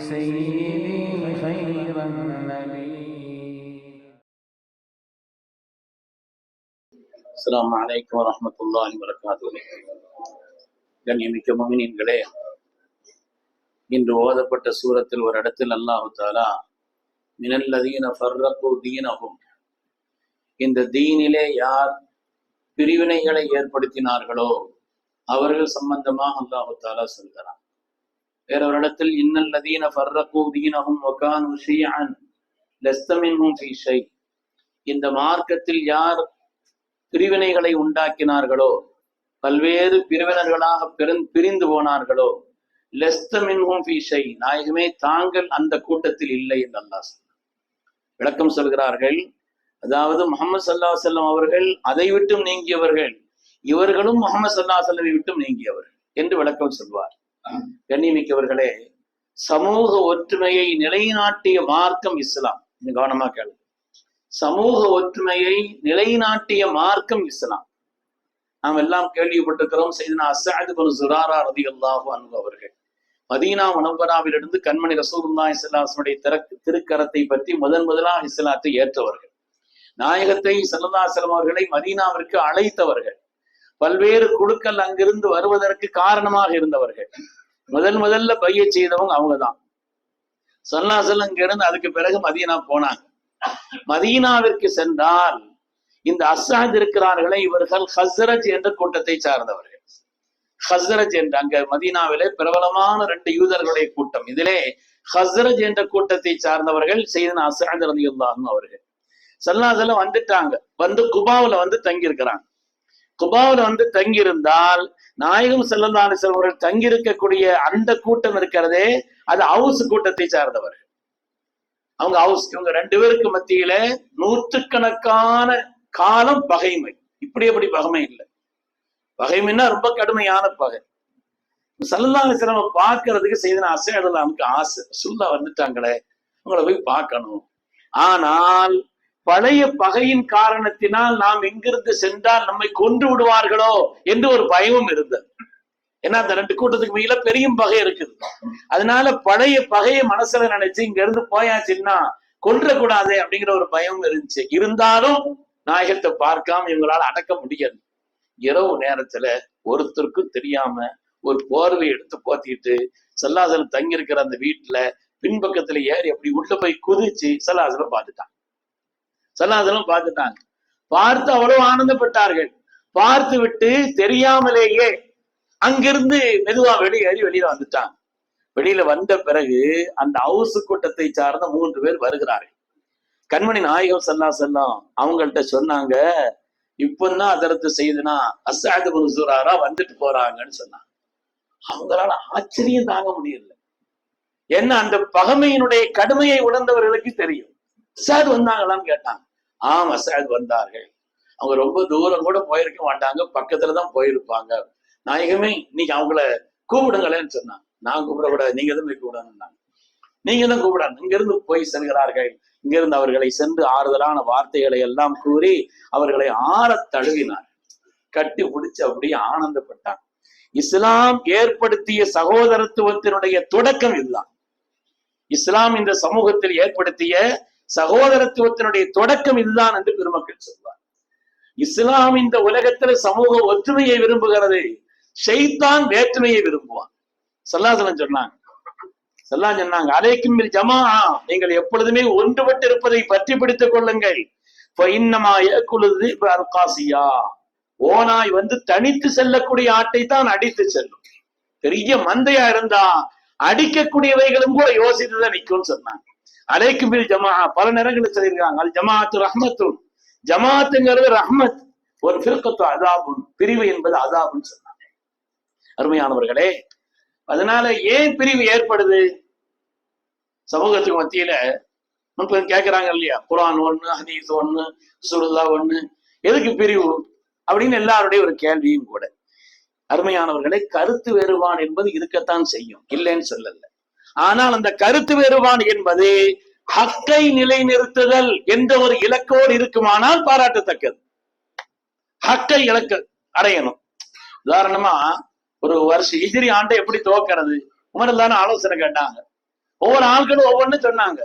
سيدي خير النبي அஸ்ஸலாமு அலைக்கும் வரஹ்மத்துல்லாஹி வரகாத்துஹு கண்ணியமிக்க முமினீன்களே இன்று ஓதப்பட்ட சூரத்தில் ஒரு இடத்தில் அல்லாஹு தாலா மினல்லதீன ஃபர்ரகு தீனஹும் இந்த தீனிலே யார் பிரிவினைகளை ஏற்படுத்தினார்களோ அவர்கள் சம்பந்தமாக அல்லாஹு தாலா சொல்கிறான் வேற ஒரு இடத்தில் இன்னல்லதீன ஃபர்ரகு தீனஹும் வகானு ஷியஅன் லஸ்த ஃபீ ஷை இந்த மார்க்கத்தில் யார் பிரிவினைகளை உண்டாக்கினார்களோ பல்வேறு பிரிவினர்களாக பிறந் பிரிந்து போனார்களோ லெஸ்தமின் மின்ஹும் ஃபீஷை நாயகமே தாங்கள் அந்த கூட்டத்தில் இல்லை என்று அல்லாஹ் சொன்னார். விளக்கம் சொல்கிறார்கள் அதாவது முகமது சல்லா செல்லம் அவர்கள் அதை விட்டும் நீங்கியவர்கள் இவர்களும் முகமது சல்லா செல்லமை விட்டும் நீங்கியவர்கள் என்று விளக்கம் சொல்வார் கண்ணிமிக்கவர்களே சமூக ஒற்றுமையை நிலைநாட்டிய மார்க்கம் இஸ்லாம். இது கவனமா கேளு சமூக ஒற்றுமையை நிலைநாட்டிய மார்க்கம் இஸ்லாம். நாம் எல்லாம் கேள்விப்பட்டிருக்கிறோம் செய்தனா அசாது பனு சுராரா ரதி அல்லாஹு அன்பு அவர்கள். மதீனா மனவராவிலிருந்து கண்மணி ரசூல்லா இஸ்லாசனுடைய திறக்கு திருக்கரத்தை பற்றி முதன் முதலாக இஸ்லாத்தை ஏற்றவர்கள். நாயகத்தை ஸல்லல்லாஹு அலைஹி அவர்களை மதீனாவிற்கு அழைத்தவர்கள். பல்வேறு குழுக்கள் அங்கிருந்து வருவதற்கு காரணமாக இருந்தவர்கள். முதல் முதல்ல பைய செய்தவங்க அவங்கதான். சல்லாசல் இங்கிருந்து அதுக்கு பிறகு மதீனா போனாங்க. மதீனாவிற்கு சென்றால் இந்த அசாஜ் இருக்கிறார்களே இவர்கள் ஹஸ்ரஜ் என்ற கூட்டத்தை சார்ந்தவர்கள். ஹஸ்ரஜ் என்ற அங்க மதீனாவிலே பிரபலமான ரெண்டு யூதர்களுடைய கூட்டம். இதிலே ஹஸ்ரஜ் என்ற கூட்டத்தை சார்ந்தவர்கள் செய்தன அசாஜ் ரதியுல்லாஹும் அவர்கள். சல்லாசலம் வந்துட்டாங்க. வந்து குபாவுல வந்து தங்கி இருக்கிறாங்க குபாவுல வந்து தங்கி இருந்தால் நாயகம் செல்லந்தான செல்வர்கள் தங்கி இருக்கக்கூடிய அந்த கூட்டம் இருக்கிறதே அது ஹவுஸ் கூட்டத்தை சார்ந்தவர். அவங்க ஹவுஸ் இவங்க ரெண்டு பேருக்கு மத்தியில நூற்றுக்கணக்கான காலம் பகைமை. இப்படி எப்படி பகைமை இல்லை. பகைமைன்னா ரொம்ப கடுமையான பகை. சல்லல்லாஹு சிலம பார்க்கறதுக்கு செய்தன அசையதல்லாமுக்கு ஆசை. சுல்லா வந்துட்டாங்களே உங்களை போய் பார்க்கணும். ஆனால் பழைய பகையின் காரணத்தினால் நாம் எங்கிருந்து சென்றால் நம்மை கொன்று விடுவார்களோ என்று ஒரு பயமும் இருந்தது. ஏன்னா அந்த ரெண்டு கூட்டத்துக்கு மேல பெரிய பகை இருக்குது. அதனால பழைய பகையை மனசுல நினைச்சு இங்க இருந்து போயாச்சுன்னா கொன்றக்கூடாதே அப்படிங்கிற ஒரு பயம் இருந்துச்சு. இருந்தாலும் நாயகத்தை பார்க்காம இவங்களால அடக்க முடியாது. இரவு நேரத்துல ஒருத்தருக்கும் தெரியாம ஒரு போர்வை எடுத்து போத்திட்டு சல்லாசலம் தங்கி இருக்கிற அந்த வீட்டுல பின்பக்கத்துல ஏறி அப்படி உள்ள போய் குதிச்சு சல்லாசலம் பார்த்துட்டான். சல்லாசலம் பார்த்துட்டாங்க. பார்த்து அவ்வளவு ஆனந்தப்பட்டார்கள். பார்த்து விட்டு தெரியாமலேயே அங்கிருந்து மெதுவா வெளியேறி வெளியில வந்துட்டாங்க. வெளியில வந்த பிறகு அந்த ஹவுஸ் கூட்டத்தை சார்ந்த மூன்று பேர் வருகிறார்கள். கண்மணி நாயகம் சல்லா செல்லம் அவங்கள்ட்ட சொன்னாங்க இப்பதான் அதரத்து செய்துனா அசாது முன்சூராரா வந்துட்டு போறாங்கன்னு சொன்னாங்க. அவங்களால ஆச்சரியம் தாங்க முடியல. ஏன்னா அந்த பகமையினுடைய கடுமையை உணர்ந்தவர்களுக்கு தெரியும். அசாது வந்தாங்களான்னு கேட்டாங்க. ஆமா அசாது வந்தார்கள். அவங்க ரொம்ப தூரம் கூட போயிருக்க மாட்டாங்க பக்கத்துலதான் போயிருப்பாங்க. நாயகமே இன்னைக்கு அவங்கள கூப்பிடுங்களேன்னு சொன்னாங்க. நான் கூப்பிடக்கூடாது நீங்க தான் போய் கூப்பிடணும்னாங்க. நீங்க தான் கூப்பிடணும். இங்கிருந்து போய் செல்கிறார்கள். இங்கிருந்து அவர்களை சென்று ஆறுதலான வார்த்தைகளை எல்லாம் கூறி அவர்களை ஆற தழுவினார் கட்டி பிடிச்சு அப்படியே ஆனந்தப்பட்டாங்க. இஸ்லாம் ஏற்படுத்திய சகோதரத்துவத்தினுடைய தொடக்கம் இதுதான். இஸ்லாம் இந்த சமூகத்தில் ஏற்படுத்திய சகோதரத்துவத்தினுடைய தொடக்கம் இதுதான் என்று பெருமக்கள் சொல்வார். இஸ்லாம் இந்த உலகத்துல சமூக ஒற்றுமையை விரும்புகிறது. ஷெய்தான் வேற்றுமையை விரும்புவான் சல்லாசலம் சொன்னாங்க. சொல்லா சொன்னாங்க அலைக்கும் ஜமா நீங்கள் எப்பொழுதுமே ஒன்றுபட்டு இருப்பதை பற்றி பிடித்துக் கொள்ளுங்கள். இன்னமா அல்காசியா ஓனாய் வந்து தனித்து செல்லக்கூடிய ஆட்டை தான் அடித்து செல்லும். பெரிய மந்தையா இருந்தா அடிக்கக்கூடியவைகளும் கூட யோசித்துதான் நிற்கும்னு சொன்னாங்க. அலைக்கும் பில் ஜமா பல நேரங்களில் சொல்லியிருக்காங்க. அல் ஜமாத்து ரஹ்மத்தும் ஜமாத்துங்கிறது ரஹ்மத். ஒரு பிறக்கத்து அதாபும் பிரிவு என்பது அதாபுன்னு சொன்னாங்க. அருமையானவர்களே அதனால ஏன் பிரிவு ஏற்படுது? சமூகத்துக்கு மத்தியில இப்ப கேட்கிறாங்க இல்லையா? குரான் ஒண்ணு ஹதீஸ் ஒண்ணு சுருல்லா ஒண்ணு. எதுக்கு பிரிவு? அப்படின்னு எல்லாருடைய ஒரு கேள்வியும் கூட. அருமையானவர்களை கருத்து வேறுபாடு என்பது இருக்கத்தான் செய்யும். இல்லைன்னு சொல்லல. ஆனால் அந்த கருத்து வேறுபாடு என்பது ஹக்கை நிலைநிறுத்துதல் என்ற ஒரு இலக்கோடு இருக்குமானால் பாராட்டத்தக்கது. ஹக்கை இலக்கு அடையணும். உதாரணமா ஒரு வருஷம் ஹிஜ்ரி ஆண்டை எப்படி துவக்கிறது? உமர் தானே ஆலோசனை கேட்டாங்க. ஒவ்வொரு ஆள்களும் ஒவ்வொன்னு சொன்னாங்க.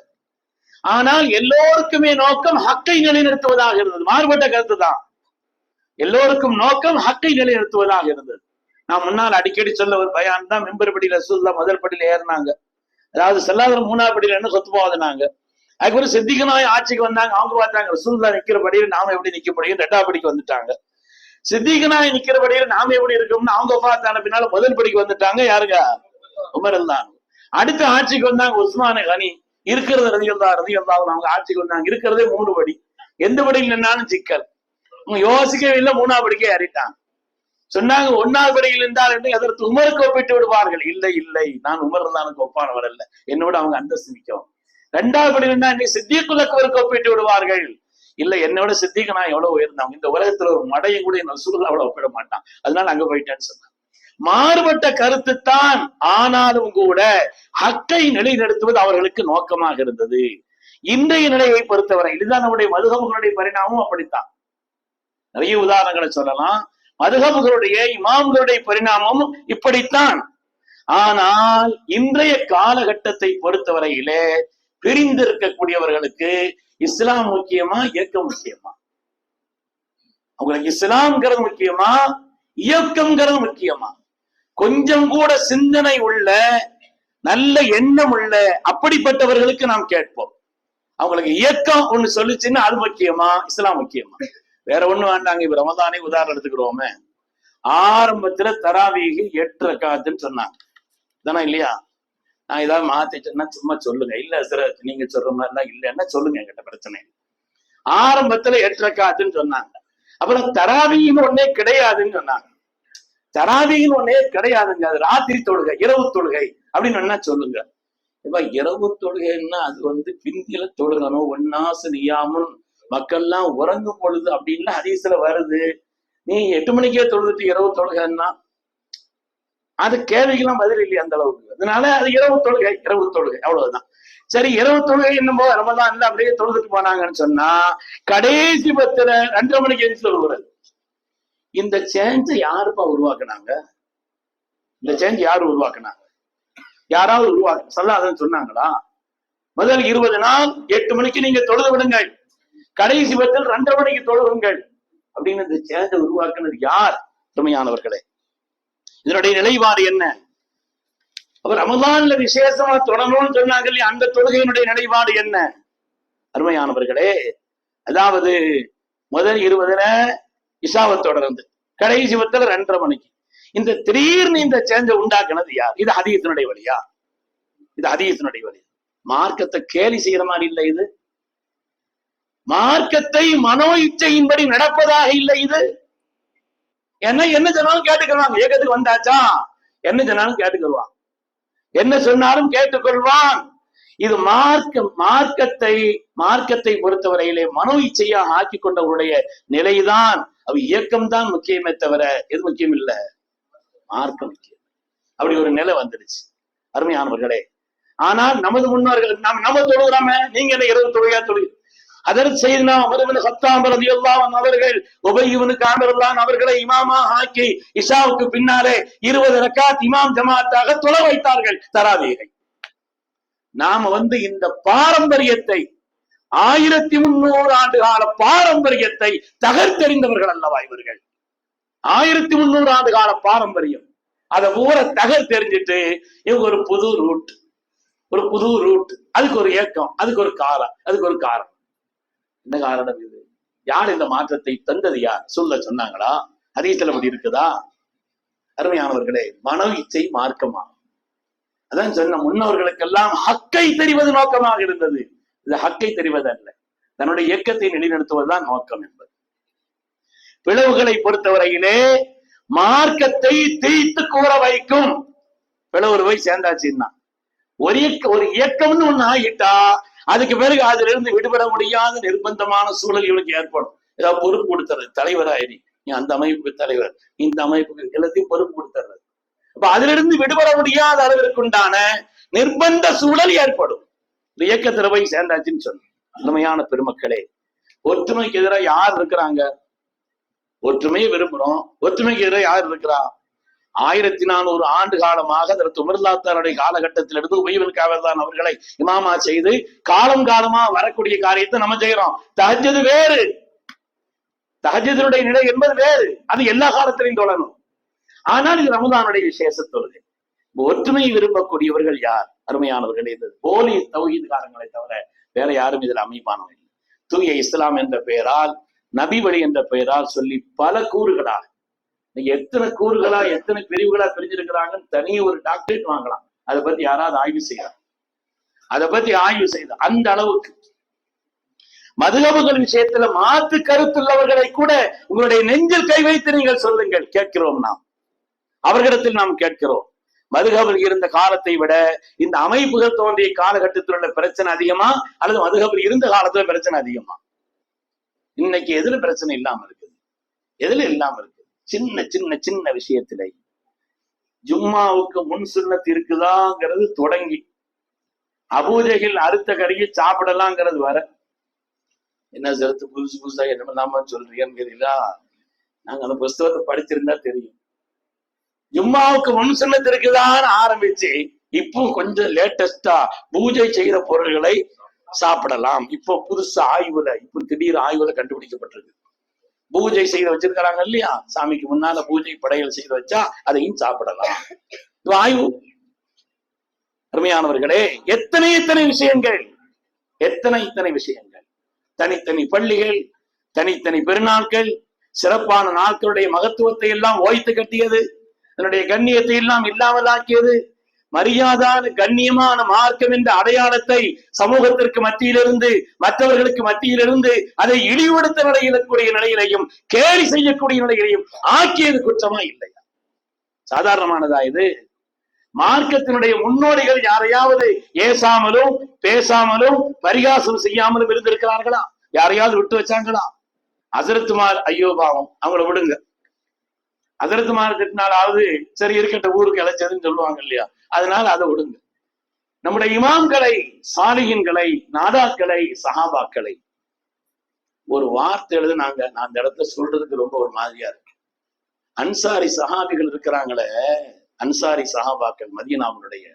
ஆனால் எல்லோருக்குமே நோக்கம் ஹக்கை நிலைநிறுத்துவதாக இருந்தது. மாறுபட்ட கருத்து தான். எல்லோருக்கும் நோக்கம் ஹக்கை நிலைநிறுத்துவதாக இருந்தது. நான் முன்னால் அடிக்கடி சொல்ல ஒரு பயான் தான் மெம்பர் படியில ரசூல்லா முதல் படியில ஏறினாங்க. அதாவது செல்லாதர் மூணாவது படியில என்ன சொத்து போகுதுனாங்க அதுக்கப்புறம் சித்திகனாய் ஆட்சிக்கு வந்தாங்க. அவங்க பார்த்தாங்க ரசூல்லா நிக்கிற படியில நாம எப்படி நிக்க முடியும்? ரெண்டாவது படிக்கு வந்துட்டாங்க. சித்திகனாய் நிக்கிற படியில நாம எப்படி இருக்கோம்னு அவங்க பார்த்தான பின்னால முதல் படிக்கு வந்துட்டாங்க. யாருங்க? உமர் தான் அடுத்த ஆட்சிக்கு வந்தாங்க உஸ்மான கனி. இருக்கிறது ரதியல்லா ரதியல்லா அவங்க ஆட்சிக்கு வந்தாங்க. இருக்கிறதே மூணு படி. எந்த படியில் நின்னாலும் சிக்கல். அவங்க யோசிக்கவே இல்லை மூணாவது படிக்கே ஏறிட்டாங்க. சொன்னாங்க ஒன்னாவது படியில் இருந்தால் என்று அதற்கு உமருக்கு ஒப்பிட்டு விடுவார்கள்? இல்லை இல்லை நான் உமர் தானுக்கு ஒப்பானவர் அல்ல. என்னோட அவங்க அந்தஸ்து நிற்கும் ரெண்டாவது படியில் இருந்தா நீ சித்திக்குள்ளக்கு ஒப்பிட்டு விடுவார்கள். இல்ல என்னோட சித்திக்கு நான் எவ்வளவு உயர்ந்தவங்க? இந்த உலகத்துல ஒரு மடையை கூட என் சுருள் அவ்வளவு ஒப்பிட மாட்டான். அதனால அங்க போயிட்டேன்னு சொன்னான் மாறுபட்ட கருத்து தான் ஆனாலும் கூட ஹக்கை நிலைநிறுத்துவது அவர்களுக்கு நோக்கமாக இருந்தது. இன்றைய நிலையை பொறுத்தவரை இதுதான் நம்முடைய மதுகமுகளுடைய பரிணாமம் அப்படித்தான். நிறைய உதாரணங்களை சொல்லலாம். மதுகமுகளுடைய இமாம்களுடைய பரிணாமம் இப்படித்தான். ஆனால் இன்றைய காலகட்டத்தை பொறுத்தவரையிலே பிரிந்திருக்கக்கூடியவர்களுக்கு இஸ்லாம் முக்கியமா இயக்கம் முக்கியமா? அவங்களுக்கு இஸ்லாம்ங்கிறது முக்கியமா இயக்கம்ங்கிறது முக்கியமா? கொஞ்சம் கூட சிந்தனை உள்ள நல்ல எண்ணம் உள்ள அப்படிப்பட்டவர்களுக்கு நாம் கேட்போம். அவங்களுக்கு இயக்கம் ஒண்ணு சொல்லுச்சுன்னா அது முக்கியமா இஸ்லாம் முக்கியமா? வேற ஒண்ணு வேண்டாங்க இப்ப ரமதானே உதாரணம் எடுத்துக்கிறோமே. ஆரம்பத்துல தராவீகி எட்டு ரக்காத்துன்னு சொன்னாங்க. தானே இல்லையா? நான் ஏதாவது மாத்திட்டேன்னா சும்மா சொல்லுங்க. இல்ல சிற நீங்க சொல்ற மாதிரிலாம் இல்லைன்னா சொல்லுங்க என்கிட்ட பிரச்சனை ஆரம்பத்துல எட்டு ரக்காத்துன்னு சொன்னாங்க. அப்புறம் தராவின்னு ஒன்னே கிடையாதுன்னு சொன்னாங்க. தராவின்னு ஒன்னே கிடையாதுங்க. அது ராத்திரி தொழுகை இரவு தொழுகை அப்படின்னு என்ன சொல்லுங்க. இப்ப இரவு தொழுகைன்னா அது வந்து பிந்தியில தொழுகணும். ஒன்னாசு நியாமன் மக்கள்லாம் உறங்கும் பொழுது அப்படின்னு ஹதீஸ்ல வருது. நீ எட்டு மணிக்கே தொழுதுட்டு இரவு தொழுகன்னா அது கேள்விக்கெல்லாம் பதில் இல்லையா அந்த அளவுக்கு. அதனால அது இரவு தொழுகை இரவு தொழுகை அவ்வளவுதான். சரி இரவு தொழுகை என்னமோ ரமதான் இல்ல அப்படியே தொழுதுட்டு போனாங்கன்னு சொன்னா கடைசி பத்துல ரெண்டரை மணிக்கு எழுந்து தொழுகிறது இந்த சேஞ்சை யாருப்பா உருவாக்குனாங்க? இந்த சேஞ்ச் யாரு உருவாக்குனாங்க? யாராவது உருவாக்கு சொல்லாதன்னு சொன்னாங்களா? முதல் இருபது நாள் எட்டு மணிக்கு நீங்க தொழுது விடுங்கள். கடைசி பத்தில் ரெண்டரை மணிக்கு தொழுவுங்கள் அப்படின்னு இந்த சேஞ்சை உருவாக்குனது யார்? திறமையானவர்களே இதனுடைய நிலைப்பாடு என்ன? அப்ப ரமதான்ல விசேஷமா தொடரணும்னு சொன்னாங்க இல்லையா? அந்த தொழுகையினுடைய நிலைப்பாடு என்ன? அருமையானவர்களே அதாவது முதல் இருபதுல இசாவை தொடர்ந்து கடைசி பத்துல ரெண்டரை மணிக்கு. இந்த திடீர்னு இந்த சேஞ்ச உண்டாக்குனது யார்? இது ஹதீசனுடைய வழியா? இது ஹதீசனுடைய வழி மார்க்கத்தை கேலி செய்யற மாதிரி இல்லை இது. மார்க்கத்தை மனோ இச்சையின்படி நடப்பதாக இல்லை இது. என்ன என்ன சொன்னாலும் கேட்டுக்கிறாங்க ஏகத்துக்கு வந்தாச்சா? என்ன சொன்னாலும் கேட்டுக்கொள்வான். என்ன சொன்னாலும் கேட்டுக்கொள்வான். இது மார்க்க மார்க்கத்தை மார்க்கத்தை பொறுத்தவரையிலே மனோ இச்சையாக ஆக்கி கொண்டவருடைய நிலைதான். அவ இயக்கம் தான் முக்கியமே தவிர எது முக்கியம் இல்ல? மார்க்கம் முக்கியம். அப்படி ஒரு நிலை வந்துடுச்சு. அருமையானவர்களே ஆனால் நமது முன்னோர்கள் நம்ம நம்ம தொழுகிறாம. நீங்க என்ன இரவு தொழுகையா தொழுகு அதற்கு செய்தினா அமர்வின் சத்தாம் ரதியல்லான் அவர்கள் உபயுவனு காமரல்லான் அவர்களை இமாமா ஆக்கி இஷாவுக்கு பின்னாலே இருபது ரக்காத் இமாம் ஜமாத்தாக தொழ வைத்தார்கள். தராவீகை நாம வந்து இந்த பாரம்பரியத்தை ஆயிரத்தி முன்னூறு ஆண்டு கால பாரம்பரியத்தை தகர்த்தெறிந்தவர்கள் அல்லவா இவர்கள்? ஆயிரத்தி முன்னூறு ஆண்டு கால பாரம்பரியம். அதை ஊரை தகர் தெரிஞ்சிட்டு இவங்க ஒரு புது ரூட் ஒரு புது ரூட் அதுக்கு ஒரு ஏக்கம் அதுக்கு ஒரு காரம் அதுக்கு ஒரு காரணம். என்ன காரணம் இது? யார் இந்த மாற்றத்தை தந்தது யார்? சொல்ல சொன்னாங்களா? ஹதீஸ்ல அப்படி இருக்குதா? அருமையானவர்களே மன இச்சை மார்க்கமா? அதான் சொன்ன முன்னோர்களுக்கெல்லாம் ஹக்கை தெரிவது நோக்கமாக இருந்தது. இது ஹக்கை தெரிவது அல்ல தன்னுடைய இயக்கத்தை நிலைநிறுத்துவதுதான் நோக்கம் என்பது. பிளவுகளை பொறுத்தவரையிலே மார்க்கத்தை தேய்த்து கூற வைக்கும். பிளவு போய் சேர்ந்தாச்சுன்னா. ஒரு ஒரு இயக்கம்னு ஒண்ணு ஆகிட்டா அதுக்கு பிறகு அதுல இருந்து விடுபட முடியாத நிர்பந்தமான சூழல் இவனுக்கு ஏற்படும். ஏதாவது பொறுப்பு கொடுத்துறது தலைவராயிரி. நீ அந்த அமைப்புக்கு தலைவர். இந்த அமைப்புக்கு எல்லாத்தையும் பொறுப்பு கொடுத்துறது அப்ப அதுல இருந்து விடுபட முடியாத அளவிற்கு உண்டான நிர்பந்த சூழல் ஏற்படும். இயக்கத்துல போய் சேர்ந்தாச்சுன்னு சொல்லு. உண்மையான பெருமக்களே ஒற்றுமைக்கு எதிராக யார் இருக்கிறாங்க? ஒற்றுமையை விரும்புறோம். ஒற்றுமைக்கு எதிராக யார் இருக்கிறா? ஆயிரத்தி நானூறு ஆண்டு காலமாக திரு உமர்லாத்தாருடைய காலகட்டத்திலிருந்து உபயவன் காவல்தான் அவர்களை இமாமா செய்து காலம் காலமா வரக்கூடிய காரியத்தை நம்ம செய்யறோம். தகஜது வேறு. தஹஜதுடைய நிலை என்பது வேறு. அது எல்லா காலத்திலையும் தொடரும். ஆனால் இது ரமதானுடைய விசேஷ ஒற்றுமை விரும்பக்கூடியவர்கள் யார்? அருமையானவர்கள் இது போலி தௌஹீதுகாரங்களை தவிர வேற யாரும் இதில் அமைப்பானவர்கள் தூய இஸ்லாம் என்ற பெயரால் நபி வழி என்ற பெயரால் சொல்லி பல கூறுகளாக எத்தனை கூறுகளா எத்தனை பிரிவுகளா பிரிஞ்சிருக்கிறாங்கன்னு தனி ஒரு டாக்டரேட் வாங்கலாம். அதை பத்தி யாராவது ஆய்வு செய்யலாம். அதை பத்தி ஆய்வு செய்த அந்த அளவுக்கு. மதுகபுகள் விஷயத்துல மாற்று கருத்துள்ளவர்களை கூட உங்களுடைய நெஞ்சில் கை வைத்து நீங்கள் சொல்லுங்கள். கேட்கிறோம் நாம். அவர்களிடத்தில் நாம் கேட்கிறோம். மதுகபில் இருந்த காலத்தை விட இந்த அமைப்புகள் தோன்றிய காலகட்டத்தில் உள்ள பிரச்சனை அதிகமா? அல்லது மதுகபில் இருந்த காலத்துல பிரச்சனை அதிகமா? இன்னைக்கு எதுல பிரச்சனை இல்லாம இருக்குது? எதுல இல்லாம இருக்கு? சின்ன சின்ன சின்ன விஷயத்திலே. ஜும்மாவுக்கு முன் சுண்ணத்து இருக்குதாங்கிறது தொடங்கி அபூஜைகள் அறுத்த கறியை சாப்பிடலாங்கிறது வர. என்ன செலுத்து புதுசு புதுசா என்ன நாம சொல்றீங்கன்னு தெரியல நாங்க அந்த புஸ்தகத்தை படிச்சிருந்தா தெரியும். ஜும்மாவுக்கு முன் சுண்ணத்து இருக்குதான்னு ஆரம்பிச்சு இப்போ கொஞ்சம் லேட்டஸ்டா பூஜை செய்யற பொருள்களை சாப்பிடலாம். இப்போ புதுசு ஆய்வுல இப்போ திடீர் ஆய்வுல கண்டுபிடிக்கப்பட்டிருக்கு. பூஜை செய்து வச்சிருக்கிறாங்க இல்லையா? சாமிக்கு முன்னால பூஜை படையல் செய்து வச்சா அதையும் சாப்பிடலாம். வாயு அருமையானவர்களே எத்தனை எத்தனை விஷயங்கள்? எத்தனை இத்தனை விஷயங்கள்? தனித்தனி பள்ளிகள் தனித்தனி பெருநாட்கள் சிறப்பான நாட்களுடைய மகத்துவத்தை எல்லாம் ஓய்த்து கட்டியது அதனுடைய கண்ணியத்தை எல்லாம் இல்லாமல் ஆக்கியது மரியாதான கண்ணியமான மார்க்கம் என்ற அடையாளத்தை சமூகத்திற்கு மத்தியிலிருந்து மற்றவர்களுக்கு மத்தியிலிருந்து அதை இழிவுபடுத்த நிலையிலக்கூடிய நிலையிலையும் கேலி செய்யக்கூடிய நிலையிலையும் ஆக்கியது குற்றமா இல்லையா? சாதாரணமானதா இது? மார்க்கத்தினுடைய முன்னோடிகள் யாரையாவது ஏசாமலும் பேசாமலும் பரிகாசம் செய்யாமலும் இருந்திருக்கிறார்களா? யாரையாவது விட்டு வச்சாங்களா? அசரத்துமார் ஐயோ பாவம் அவங்கள விடுங்க. அசரத்துமார் திட்டினாலாவது சரி இருக்கின்ற ஊருக்கு இழைச்சதுன்னு சொல்லுவாங்க இல்லையா? அதனால அதை விடுங்க. நம்முடைய இமாம்களை சாலிகின்களை நாதாக்களை சஹாபாக்களை ஒரு வார்த்தை எழுது நாங்க நான் அந்த இடத்த சொல்றதுக்கு ரொம்ப ஒரு மாதிரியா இருக்கு. அன்சாரி சஹாபிகள் இருக்கிறாங்களே அன்சாரி சஹாபாக்கள் மதியனாவுடைய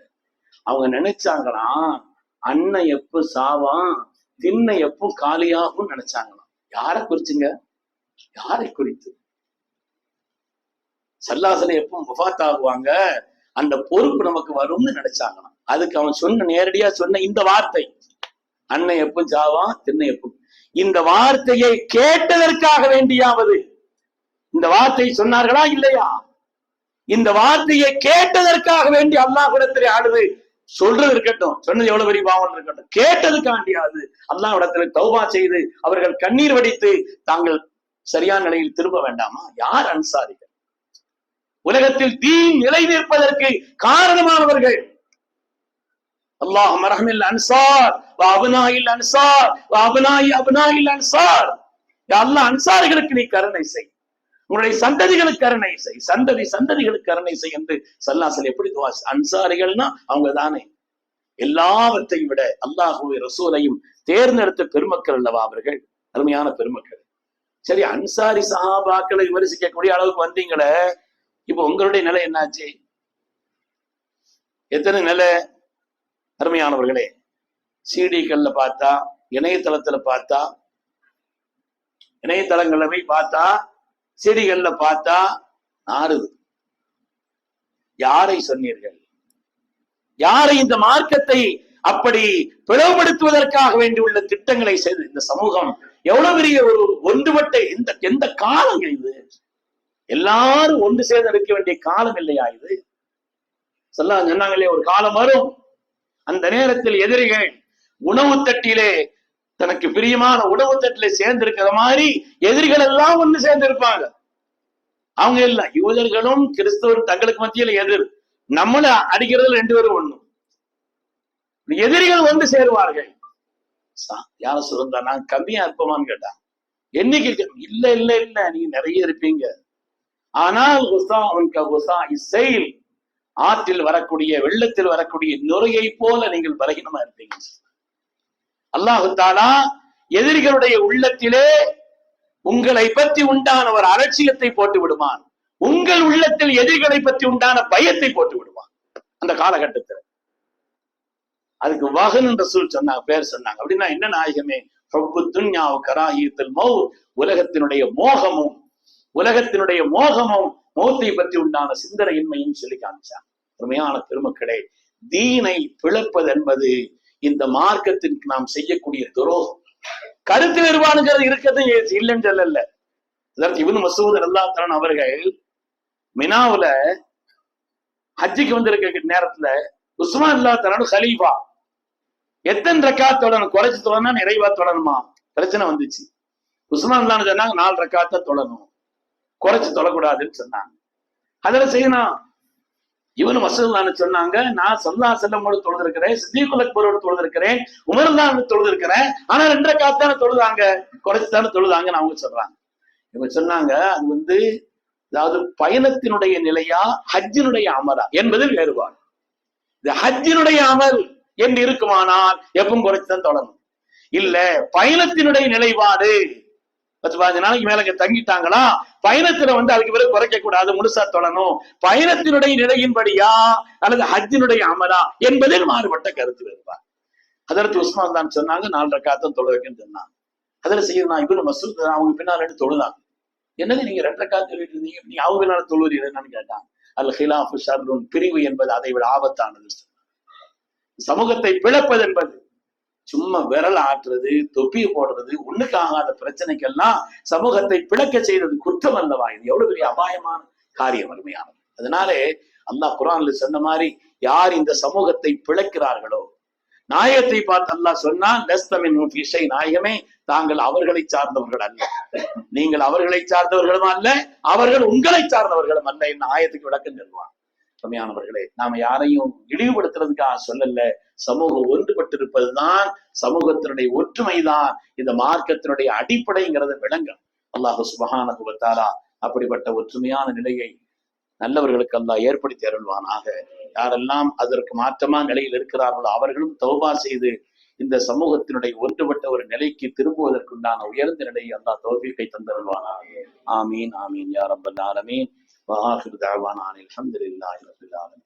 அவங்க நினைச்சாங்களாம் அண்ணன் எப்ப சாவான் திண்ணை எப்போ காலியாகும் நினைச்சாங்களாம் யாரை குறிச்சுங்க? யாரை குறித்து? சல்லாசனை எப்பவும் முஃபாத் ஆகுவாங்க அந்த பொறுப்பு நமக்கு வரும்னு நினைச்சாங்களாம். அதுக்கு அவன் சொன்ன நேரடியா சொன்ன இந்த வார்த்தை அண்ணன் எப்போ சாவான் திண்ணை எப்பும் இந்த வார்த்தையை கேட்டதற்காக வேண்டியாவது இந்த வார்த்தை சொன்னார்களா இல்லையா? இந்த வார்த்தையை கேட்டதற்காக வேண்டி அல்லாஹ் இடத்துல ஆடுது சொல்றது இருக்கட்டும் சொன்னது எவ்வளவு பெரிய பாவம் இருக்கட்டும். கேட்டதுக்காண்டியாது அல்லாஹ்விடத்திலே தௌபா செய்து அவர்கள் கண்ணீர் வடித்து தாங்கள் சரியான நிலையில் திரும்ப வேண்டாமா? யார் அன்சாரிகள்? உலகத்தில் தீன் நிலை நிற்பதற்கு காரணமானவர்கள். அல்லாஹ் மரஹமில் அன்சார். அபனாயில் அன்சார். அபனாயி அபுனாயில் அன்சார். அல்லாஹ் அன்சாரிகளுக்கு நீ கருணை செய். உன்னுடைய சந்ததிகளுக்கு கருணை செய். சந்ததி சந்ததிகளுக்கு கருணை செய் என்று சல்லாசல் எப்படி அன்சாரிகள்னா அவங்க தானே எல்லாவற்றையும் விட அல்லாஹுவை ரசூலையும் தேர்ந்தெடுத்த பெருமக்கள் அல்லவா அவர்கள்? அருமையான பெருமக்கள். சரி அன்சாரி சஹாபாக்களை விமர்சிக்கக்கூடிய அளவுக்கு வந்தீங்களே. இப்போ உங்களுடைய நிலை என்னாச்சு? எத்தனை நிலை? அருமையானவர்களே சிடிக்கள்ல பார்த்தா இணையதளத்துல பார்த்தா இணையதளங்கள்ல போய் பார்த்தா செடிகள்ல பார்த்தா நாறுது. யாரை சொன்னீர்கள்? யாரை இந்த மார்க்கத்தை அப்படி பிளவுபடுத்துவதற்காக வேண்டியுள்ள திட்டங்களை செய்து இந்த சமூகம்? எவ்வளவு பெரிய ஒரு ஒன்றுபட்ட இந்த எந்த காலம் இது? எல்லாரும் ஒன்று சேர்ந்து இருக்க வேண்டிய காலம் இல்லையா இது? சொல்லா சொன்னாங்களே ஒரு காலம் வரும். அந்த நேரத்தில் எதிரிகள் உணவு தட்டிலே தனக்கு பிரியமான உணவு தட்டில சேர்ந்து இருக்கிற மாதிரி எதிரிகள் எல்லாம் ஒண்ணு சேர்ந்து இருப்பாங்க. அவங்க இல்ல யூதர்களும் கிறிஸ்தவரும் தங்களுக்கு மத்தியில எதிர் நம்மள அடிக்கிறது ரெண்டு பேரும் ஒண்ணும் எதிரிகள் வந்து சேருவார்கள். யார சொல்றா நான் கம்மியா இருப்போமான்னு கேட்டா என்னைக்கு இல்ல இல்ல இல்ல நீங்க நிறைய இருப்பீங்க. ஆனால் குசா உன்க குசா இசைல் ஆற்றில் வரக்கூடிய வெள்ளத்தில் வரக்கூடிய நுரையை போல நீங்கள் பலகீனமா இருப்பீங்க. அல்லாஹு தாலா எதிரிகளுடைய உள்ளத்திலே உங்களை பற்றி உண்டான ஒரு அலட்சியத்தை போட்டு விடுவான். உங்கள் உள்ளத்தில் எதிரிகளை பற்றி உண்டான பயத்தை போட்டு விடுவான். அந்த காலகட்டத்தில். அதுக்கு வகன் என்ற சொல் சொன்னாங்க பேர் சொன்னாங்க. அப்படின்னா என்ன நாயகமே? ஹொப்பு துன்யாவு கராஹியத்தில் மௌ உலகத்தினுடைய மோகமும் உலகத்தினுடைய மோகமும் மௌத்தை பற்றி உண்டான சிந்தனையின்மையும் சொல்லி காமிச்சாங்க. உண்மையான பெருமக்களே தீனை பிளப்பது என்பது இந்த மார்க்கத்திற்கு நாம் செய்யக்கூடிய துரோகம். கருத்து வேறுபாடுங்கிறது இருக்கிறது இல்லைன்னு சொல்லல. இதற்கு இவன் மசூத் அல்லாத்தான் அவர்கள் மினாவுல ஹஜ்ஜிக்கு வந்திருக்க நேரத்துல உஸ்மான் அல்லா ஹலீஃபா எத்தனை ரக்கா தொடணும்? குறைச்சு தொடனா நிறைவா தொடணுமா? பிரச்சனை வந்துச்சு. உஸ்மான் அல்லான்னு சொன்னாங்க நாலு ரக்காத்த தொடரணும் குறைச்சு தொழக்கூடாதுன்னு சொன்னாங்க. அதுல செய்யணும் இவனு மசூல்லான்னு சொன்னாங்க. நான் சல்லா செல்லமோடு தொழுதிருக்கிறேன் சித்திகுல் அக்பரோடு தொழுதிருக்கிறேன் உமர்தான் தொழுதிருக்கிறேன். ஆனா ரெண்டு ரக்காத்தான தொழுதாங்க. குறைச்சு தானே தொழுதாங்கன்னு அவங்க சொல்றாங்க. இவங்க சொன்னாங்க அது வந்து அதாவது பயணத்தினுடைய நிலையா ஹஜ்ஜினுடைய அமரா என்பதில் வேறுபாடு. இது ஹஜ்ஜினுடைய அமல் என்று இருக்குமானால் எப்பவும் குறைச்சுதான் தொடரும் இல்ல பயணத்தினுடைய நிலைப்பாடு பத்து பதினஞ்சு நாளைக்கு மேல தங்கிட்டாங்கன்னா தங்கிட்டாங்களா? பயணத்துல வந்து அதுக்கு பிறகு குறைக்க கூடாது முழுசா தொடணும் பயணத்தினுடைய நிலையின்படியா அல்லது ஹஜ்ஜினுடைய அமலா என்பதில் மாறுபட்ட கருத்து வருவார் அதற்கு உஸ்மான் தான் சொன்னாங்க நாலரை காத்தம் தொழ தொழுவைக்குன்னு சொன்னாங்க. அதில் செய்யணும் இவரு மசூத் அவங்க பின்னால் எடுத்து தொழுதாங்க. என்னது நீங்க ரெண்டரை காத்து சொல்லிட்டு இருந்தீங்க? நீங்க அவங்க பின்னால் தொழுவீர்கள் என்னன்னு கேட்டாங்க. அல் ஹிலாஃபு ஷர்லுன் பிரிவு என்பது அதை விட ஆபத்தானது. சமூகத்தை பிளப்பது என்பது சும்மா விரல் ஆட்டுறது தொப்பி போடுறது ஒண்ணுக்கு ஆகாத பிரச்சனைக்கெல்லாம் சமூகத்தை பிளக்க செய்தது குற்றம் அல்லவா? இது எவ்வளவு பெரிய அபாயமான காரியம் வறுமையானது அதனாலே அல்லாஹ் குரான்ல சொன்ன மாதிரி யார் இந்த சமூகத்தை பிழைக்கிறார்களோ நாயகத்தை பார்த்து அல்லாஹ் சொன்னா லஸ்தமின் இசை நாயகமே தாங்கள் அவர்களை சார்ந்தவர்கள் அல்ல. நீங்கள் அவர்களை சார்ந்தவர்களும் அல்ல அவர்கள் உங்களை சார்ந்தவர்களும் அல்ல என்ன ஆயத்துக்கு விளக்கம் சொல்லுவான் கம்மியானவர்களே நாம யாரையும் இழிவுபடுத்துறதுக்காக சொல்லல. சமூகம் ஒன்றுபட்டிருப்பதுதான் சமூகத்தினுடைய ஒற்றுமைதான். இந்த மார்க்கத்தினுடைய அடிப்படைங்கிறத விளங்கும். அல்லாஹு சுபஹானகுவத்தாரா அப்படிப்பட்ட ஒற்றுமையான நிலையை நல்லவர்களுக்கு அல்லாஹ் ஏற்படுத்தி அருள்வானாக. யாரெல்லாம் அதற்கு மாற்றமா நிலையில் இருக்கிறார்களோ அவர்களும் தௌபா செய்து இந்த சமூகத்தினுடைய ஒன்றுபட்ட ஒரு நிலைக்கு திரும்புவதற்குண்டான உயர்ந்த நிலையை அல்லாஹ் தோல்விக்கை தந்தருள்வானாக. ஆமீன் ஆமீன் யாரம்பன் ரப்பல் ஆலமீன். வாஹிர் தாவானான் அலமதுல்லாஹி ரபுல்லாலும்